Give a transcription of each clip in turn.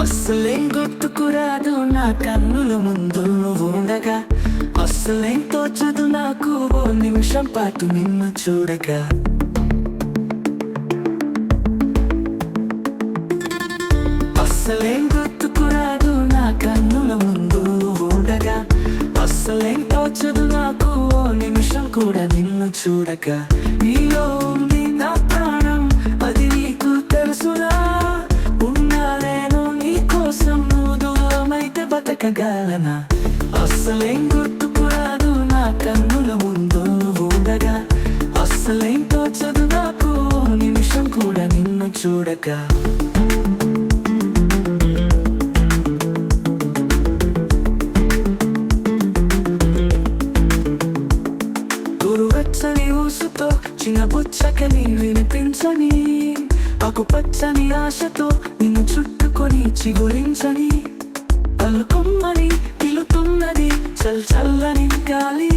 అస్సలేం గుర్తుకురాదు నా కన్నుల ముందు నువ్వు ఉండగా అస్సలేం తోచదు నాకు ఓ నిమిషం పాటు నిన్ను చూడగా. అస్సలేం కూడా నిన్ను చూడక. నీలో ఉంది నా ప్రాణం అది నీకు తెలుసునా ఉన్నా నేను నీ కోసం నువ్వు దూరమైతే బతకగలనా? అస్సలేం గుర్తుకురాదు నా కన్నుల ముందు ఉండగా. అస్సలేం తోచదు నాకు నిమిషం కూడా నిన్ను చూడక. చిన్న బుచ్చకని వినిపించని ఆకుపచ్చని ఆశతో నిన్ను చుట్టుకొని చిగురించని పలుకుమ్మని పిలుతున్నది చల్ చల్లని గాలి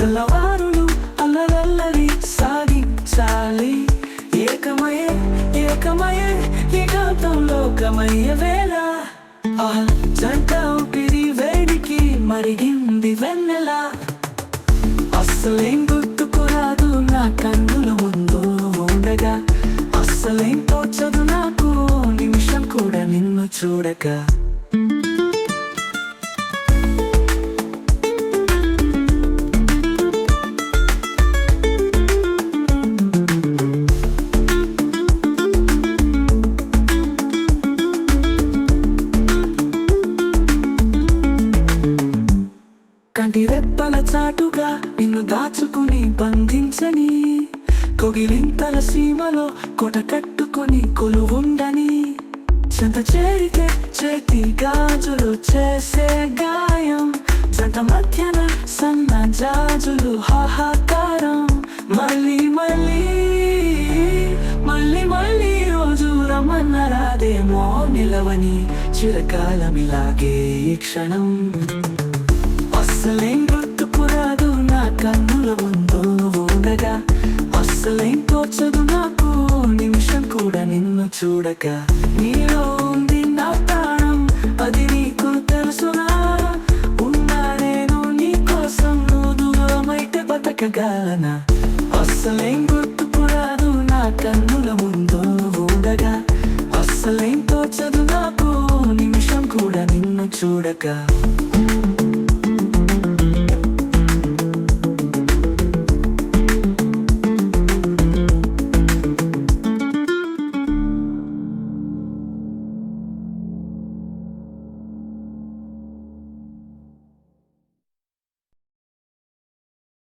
తెల్లవారులు అల్లలల్లరి సాగించాలి ఏకమయే ఏకమయే ఈ గౌతం లోకమయ్య వేళ ఆ జంట ఊపిరి వేడికి మరిగింది వెన్నెల అసలేం చూడగా కంటి రెప్పల చాటుగా నిన్ను దాచుకుని బంధించని కొగిలింతల సీమలో కొట కట్టుకొని కొలువుండని చెంత చేరితే చేతి గాజులు చేసే గాయం జంట మధ్యన సన్న జాజులు హాహాకారం మళ్ళీ మళ్ళీ మళ్ళీ మళ్ళీ రోజు రమ్మన్నరాదేమో నిలవని చిరకాలం ఇలాగే ఈ క్షణం అస్సలేం గుర్తుకురాదు నా కన్నుల ముందు ఉండగా అస్సలేం తోచదు నాకు చూడక నీలో ఉంది నా ప్రాణం. అది నీకు తెలుసునా? ఉన్నా నేను నీ కోసం నువ్వు దూరమైతే బతకగలనా? అస్సలేం గుర్తుకురాదు నా కన్నుల ముందు ఉండగా. అస్సలేం తోచదు నాకు నిమిషం కూడా నిన్ను చూడక.